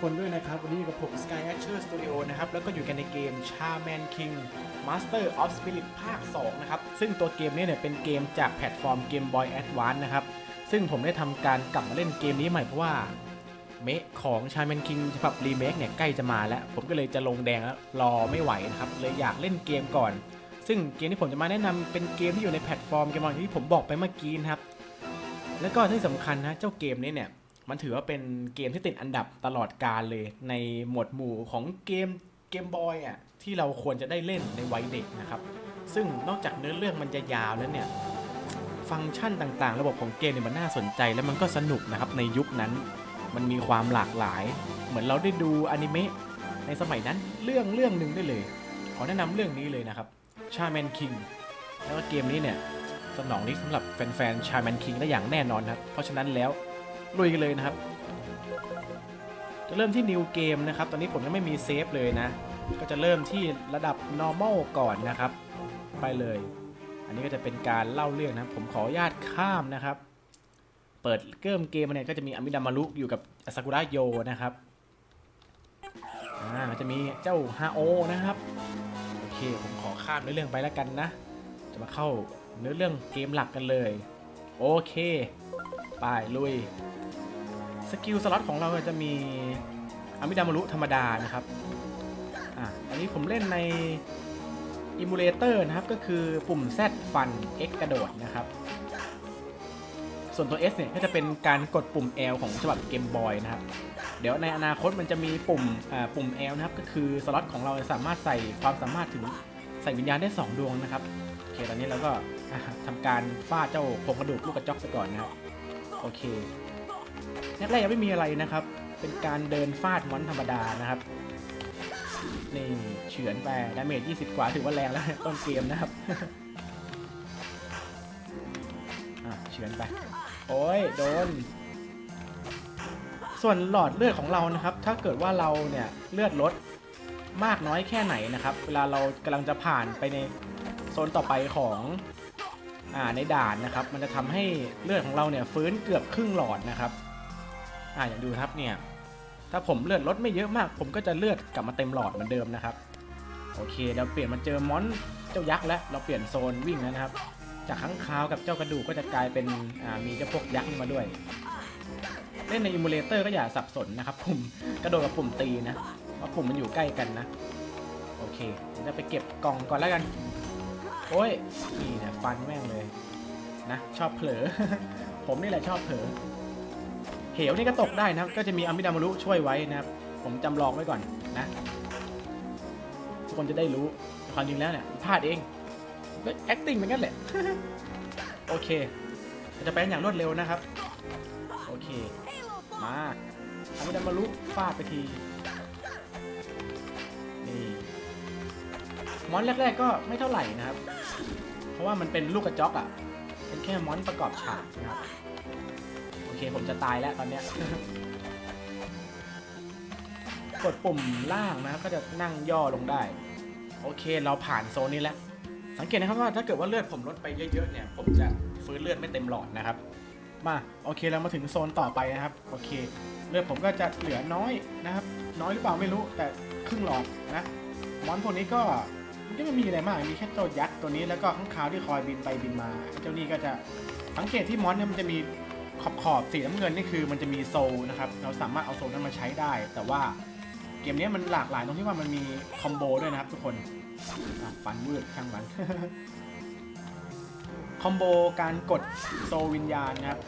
คนด้วยนะครับ วันนี้อยู่กับผม Sky Archer Studio นะครับ แล้วก็อยู่กันในเกม Charman King Master of Spirit ภาค 2 นะครับ ซึ่งตัวเกมนี้เนี่ยเป็นเกมจากแพลตฟอร์ม Game Boy Advance นะครับ ซึ่งผมได้ทำการกลับมาเล่นเกมนี้ใหม่เพราะว่า เมะของ Charman King ฉบับรีเมคเนี่ยใกล้จะมาแล้ว ผมก็เลยจะลงแดงแล้วรอไม่ไหวนะครับ เลยอยากเล่นเกมก่อน ซึ่งเกมที่ผมจะมาแนะนำเป็นเกมที่อยู่ในแพลตฟอร์มเกมบอลที่ผมบอกไปเมื่อกี้นะครับ แล้วก็ที่สำคัญนะเจ้าเกมนี้เนี่ย มันถือว่าเป็นเกมที่ติดอันดับตลอดกาลเลย ในหมวดหมู่ของเกมเกมบอยอะที่เราควรจะได้เล่นในวัยเด็กนะครับ ซึ่งนอกจากเนื้อเรื่องมันจะยาวแล้วเนี่ย ฟังก์ชันต่างๆ ระบบของเกมเนี่ยมันน่าสนใจแล้วมันก็สนุกนะครับในยุคนั้น มันมีความหลากหลาย เหมือนเราได้ดูอนิเมะในสมัยนั้นเรื่องเรื่องหนึ่งได้เลย ขอแนะนำเรื่องนี้เลยนะครับชาแมนคิงแล้วก็เกมนี้เนี่ยสนองนี้สำหรับแฟนๆชาแมนคิงได้อย่างแน่นอนครับเพราะฉะนั้นแล้ว ลุยกันเลยนะครับ จะเริ่มที่ New Game นะครับ ตอนนี้ผมยังไม่มีเซฟเลยนะ ก็จะเริ่มที่ระดับ normal ก่อนนะครับ ไปเลย อันนี้ก็จะเป็นการเล่าเรื่องนะ ผมขออนุญาตข้ามนะครับ เปิดเริ่มเกมมาเนี่ยก็จะมีอามิดามารุอยู่กับซากุระโยนะครับอ่าจะมีเจ้าฮาโอนะครับ โอเค ผมขอข้ามเนื้อเรื่องไปแล้วกันนะ จะมาเข้าเนื้อเรื่องเกมหลักกันเลย โอเค ไปลุย สกิลสล็อตของเราจะมีอามิดามารุธรรมดานะครับอะอันนี้ผมเล่นในอิมูเลเตอร์นะครับ ก็คือปุ่ม Z ฟัน X กระโดดนะครับ ส่วนตัว S เนี่ยก็จะเป็นการกดปุ่ม L ของฉบับเกมบอยนะครับ เดี๋ยวในอนาคตมันจะมีปุ่มอ่าปุ่ม L นะครับ ก็คือสล็อตของเราสามารถใส่ความสามารถถึงใส่วิญญาณได้ 2 ดวงนะครับโอเคตอนนี้เราก็ทำการฟาดเจ้าโครงกระดูกลูกกระจอกไปก่อนนะครับโอเค แรกๆยังไม่มีอะไรนะครับ เป็นการเดินฟาดมอนธรรมดานะครับ นี่เฉือนไปดาเมจ20 กว่าถือว่าแรงแล้วต้นเกมนะครับอะเฉือนไป โอ้ยโดน ส่วนหลอดเลือดของเรานะครับ ถ้าเกิดว่าเราเนี่ยเลือดลดมากน้อยแค่ไหนนะครับ เวลาเรากำลังจะผ่านไปในโซนต่อไปของอ่าในด่านนะครับ มันจะทำให้เลือดของเราเนี่ยฟื้นเกือบครึ่งหลอดนะครับ อ่าอย่างดูครับเนี่ย ถ้าผมเลือดลดไม่เยอะมาก ผมก็จะเลือดกลับมาเต็มหลอดเหมือนเดิมนะครับ โอเคเราเปลี่ยนมาเจอมอนเจ้ายักษ์แล้วเราเปลี่ยนโซนวิ่งแล้วนะครับ จากข้างคาวกับเจ้ากระดูกก็จะกลายเป็นอ่ามีเจ้าพวกยักษ์มาด้วย เล่นในอิมูเลเตอร์ก็อย่าสับสนนะครับปุ่มกระโดดกับปุ่มตีนะว่าปุ่มมันอยู่ใกล้กันนะ โอเคเดี๋ยวจะไปเก็บกล่องก่อนแล้วกันโอ้ยนี่เนี่ยฟันแม่งเลยนะชอบเผลอ ผมนี่แหละชอบเผลอ เหวนี่ก็ตกได้นะครับ ก็จะมีอามิดามารุช่วยไว้นะครับ ผมจำลองไว้ก่อนนะ ทุกคนจะได้รู้ความจริงแล้วเนี่ยพลาดเองก็ acting เหมือนกันแหละ โอเค จะไปอย่างรวดเร็วนะครับ โอเค มาอามิดามารุฟาดไปทีนี่มอนแรกๆก็ไม่เท่าไหร่นะครับ เพราะว่ามันเป็นลูกกระจอกอะ่ะเป็นแค่มอนประกอบฉากนะครับ เคผมจะตายแล้วตอนเนี้ย กดปุ่มล่างนะครับ ก็จะนั่งย่อลงได้ โอเคเราผ่านโซนนี้แล้ว สังเกตนะครับว่าถ้าเกิดว่าเลือดผมลดไปเยอะๆเนี่ย ผมจะฟื้นเลือดไม่เต็มหลอดนะครับ มาโอเคเรามาถึงโซนต่อไปนะครับ โอเค เลือดผมก็จะเหลือน้อยนะครับ น้อยหรือเปล่าไม่รู้แต่ครึ่งหลอดนะมอนพวกนี้ก็มันก็ไม่มีอะไรมาก มีแค่เจ้ายักษ์ตัวนี้แล้วก็ข้างคาวที่คอยบินไปบินมา เจ้านี่ก็จะสังเกตที่มอนเนี่ยมันจะมี ขอบขอบๆสีน้ำเงินนี่คือมันจะมีโซลนะครับ เราสามารถเอาโซลนั้นมาใช้ได้ แต่ว่าเกมนี้มันหลากหลายตรงที่ว่ามันมีคอมโบด้วยนะครับทุกคนฟันวืดช่างมันคอมโบการกดโซวิญญาณนะครับ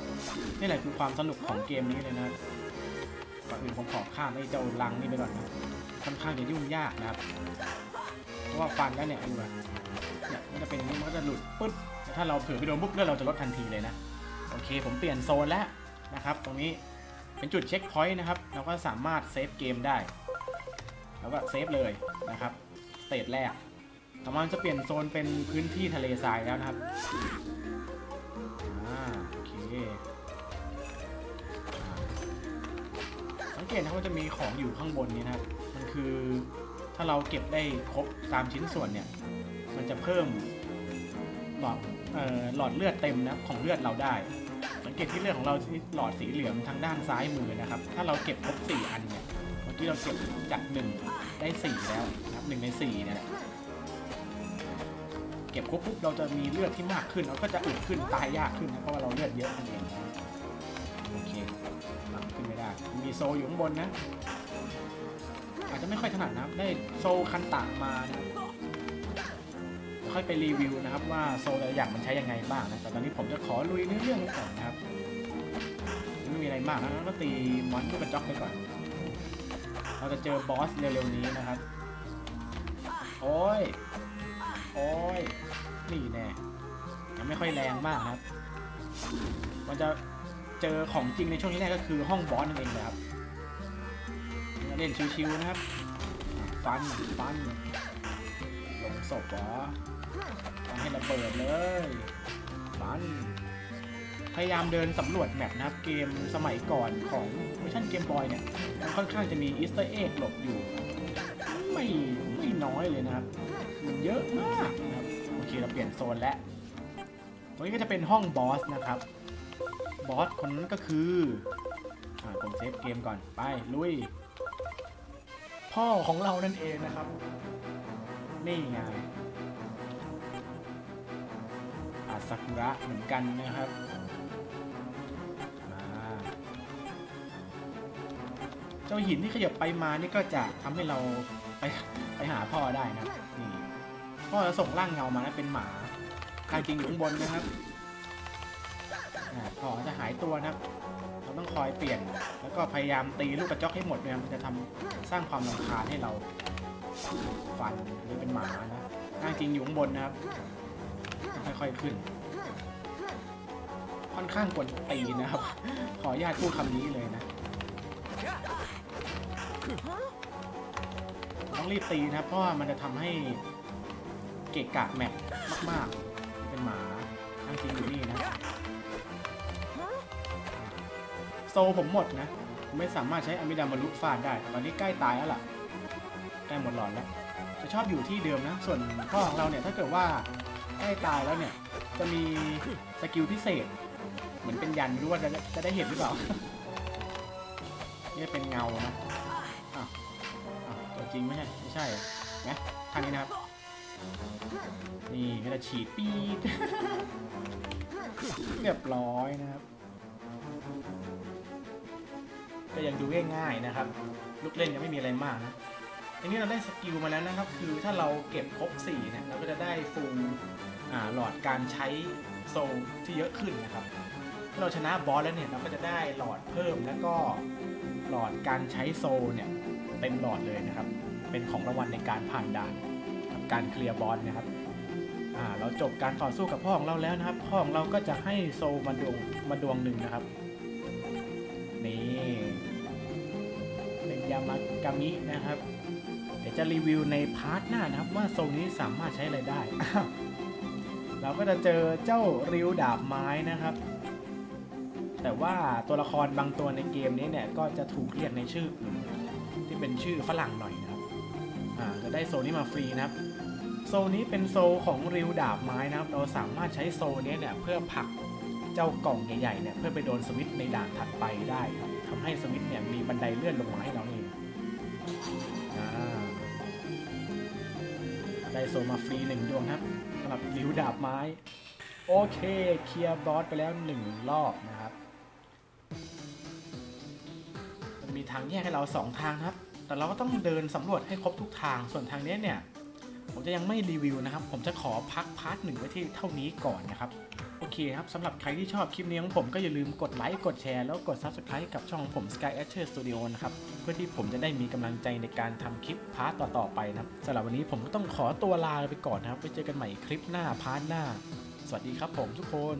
นี่แหละคือความสนุกของเกมนี้เลยนะครับก่อนอื่นผมขอข้ามไอ้เจ้าลังนี่ไปก่อนนะค่อนข้างจะยุ่งยากนะครับ เพราะว่าฟันแล้วเนี่ยดูแบบเนี่ยมันจะเป็นนี้มันก็จะหลุดปึ๊บแต่ถ้าเราเผื่อไปโดนปุ๊บเลือดเราจะลดทันทีเลยนะ โอเคผมเปลี่ยนโซนแล้วนะครับ ตรงนี้เป็นจุดเช็คพอยต์นะครับ เราก็สามารถเซฟเกมได้ แล้วก็เซฟเลยนะครับสเตจแรกต่อมาจะเปลี่ยนโซนเป็นพื้นที่ทะเลทรายแล้วนะครับอโอเคสังเกตนะว่าจะมีของอยู่ข้างบนนี้นะครับ มันคือถ้าเราเก็บได้ครบตามชิ้นส่วนเนี่ย มันจะเพิ่มหลอดเอ่อหลอดเลือดเต็มนะของเลือดเราได้ ตที่เลือดของเราที่หลอดสีเหลืองทางด้านซ้ายมือนะครับ ถ้าเราเก็บครบ4อันเนี่ยมันที่เราเก็บจากหนึ่งได้สี่แล้วนะครับหนึ่งในสี่เนี่ยเก็บครบปุ๊บเราจะมีเลือดที่มากขึ้นเราก็จะอึดขึ้นตายยากขึ้นนะเพราะว่าเราเลือดเยอะนั่นเองนะโอเคขึ้นไม่ได้ มีโซอยู่ข้างบนนะ อาจจะไม่ค่อยถนัดนะได้โซคันตะมานะค่อยไปรีวิวนะครับว่าโซแต่ละอย่างมันใช้ยังไงบ้างนะแต่ตอนนี้ผมจะขอลุยเนื้อเรื่องก่อนนะครับ อะไรมากนะก็ตีมอนลูกกระจอกไปก่อน เราจะเจอบอสเร็วๆนี้นะครับ โอ้ย โอ้ย นี่แน่ ยังไม่ค่อยแรงมากนะครับ มันจะเจอของจริงในช่วงนี้แรกก็คือห้องบอสนั่นเองนะครับเล่นชิวๆนะครับ ฟัน ฟัน ลงศพเหรอทำให้ระเบิดเลย ฟัน พยายามเดินสำรวจแมปนะครับ เกมสมัยก่อนของเวอร์ชันเกมบอยเนี่ยมันค่อนข้างจะมีอีสเตอร์เอ็กหลบอยู่ ไม่ไม่น้อยเลยนะครับ มันเยอะมากนะครับโอเคเราเปลี่ยนโซนแล้วตรงนี้ก็จะเป็นห้องบอสนะครับบอสคนนั้นก็คืออ่าผมเซฟเกมก่อนไปลุย พ่อของเรานั่นเองนะครับ นี่ไงอาซากุระเหมือนกันนะครับ จ้าหินที่ขยับไปมานี่ก็จะทำให้เราไปไปหาพ่อได้นะนี่พ่อจะส่งร่างเงามานะเป็นหมาใครจริงอยู่ข้างบนนะครับอ่าพ่อจะหายตัวนะครับ เราต้องคอยเปลี่ยน แล้วก็พยายามตีลูกกระจอกให้หมดเนี่ยมันจะทำสร้างความรำคาญให้เราฟันหรือเป็นหมานะร่างจริงอยู่ข้างบนนะครับค่อยๆขึ้น ค่อนข้างกวนตีนนะครับ ขออนุญาตพูดคำนี้เลยนะ ต้องรีบตีนะเพราะว่ามันจะทำให้เกะกะแมปมากๆ เป็นหมาร่างจริงอยู่นี่นะ โซผมหมดนะ ไม่สามารถใช้อามิดามารุฟาดได้ ตอนนี้ใกล้ตายแล้วล่ะ ใกล้หมดหลอดแล้ว จะชอบอยู่ที่เดิมนะ ส่วนพ่อของเราเนี่ยถ้าเกิดว่าใกล้ตายแล้วเนี่ย จะมีสกิลพิเศษ เหมือนเป็นยันไม่รู้ว่าจะจะได้เห็นหรือเปล่า นี่เป็นเงานะ จริงไม่ใช่ไม่ใช่เหรอนะทางนี้นะครับ นี่ก็จะฉีดปีดเรียบร้อยนะครับก็ยังดูง่ายๆนะครับ ลูกเล่นยังไม่มีอะไรมากนะทีนี้เราได้สกิลมาแล้วนะครับ คือถ้าเราเก็บครบ4เนี่ยเราก็จะได้ฟูลอ่าหลอดการใช้โซลที่เยอะขึ้นนะครับถ้าเราชนะบอสแล้วเนี่ยเราก็จะได้หลอดเพิ่มแล้วก็หลอดการใช้โซลเนี่ย เต็มหลอดเลยนะครับ เป็นของรางวัลในการผ่านด่านการเคลียร์บอสนะครับเราจบการต่อสู้กับพ่อของเราแล้วนะครับ พ่อของเราก็จะให้โซลมาดวงมาดวงหนึ่งนะครับ นี่เป็นยามากามินะครับ เดี๋ยวจะรีวิวในพาร์ทหน้านะครับ ว่าโซลนี้สามารถใช้อะไรได้ เราก็จะเจอเจ้าริวดาบไม้นะครับ แต่ว่าตัวละครบางตัวในเกมนี้เนี่ยก็จะถูกเรียกในชื่ออื่น เป็นชื่อฝรั่งหน่อยนะครับอ่าจะได้โซนี้มาฟรีนะครับโซลนี้เป็นโซของริวดาบไม้นะครับ เราสามารถใช้โซลนี้เนี่ยเพื่อผลักเจ้ากล่องใหญ่ๆเนี่ยเพื่อไปโดนสวิตช์ในด่านถัดไปได้ครับทำให้สวิตช์เนี่ยมีบันไดเลื่อนลงมาให้เราเองได้โซมาฟรีหนึ่งดวงครับสำหรับริวดาบไม้ โอเคเคลียร์บอสไปแล้วหนึ่งรอบนะครับ มันมีทางแยกให้เราสองทางครับ แต่เราก็ต้องเดินสำรวจให้ครบทุกทาง ส่วนทางนี้เนี่ย ผมจะยังไม่รีวิวนะครับ ผมจะขอพักพาร์ทหนึ่งไว้ที่เท่านี้ก่อนนะครับ โอเคครับสำหรับใครที่ชอบคลิปนี้ของผมก็อย่าลืมกดไลค์ กดแชร์ แล้วกด Subscribe กับช่องผม Sky a s h e r Studio นะครับ เพื่อที่ผมจะได้มีกำลังใจในการทำคลิปพาร์ทต่อๆไปนะครับสำหรับวันนี้ผมก็ต้องขอตัวลาไปก่อนนะครับไว้เจอกันใหม่คลิปหน้าพาร์ทหน้า สวัสดีครับผมทุกคน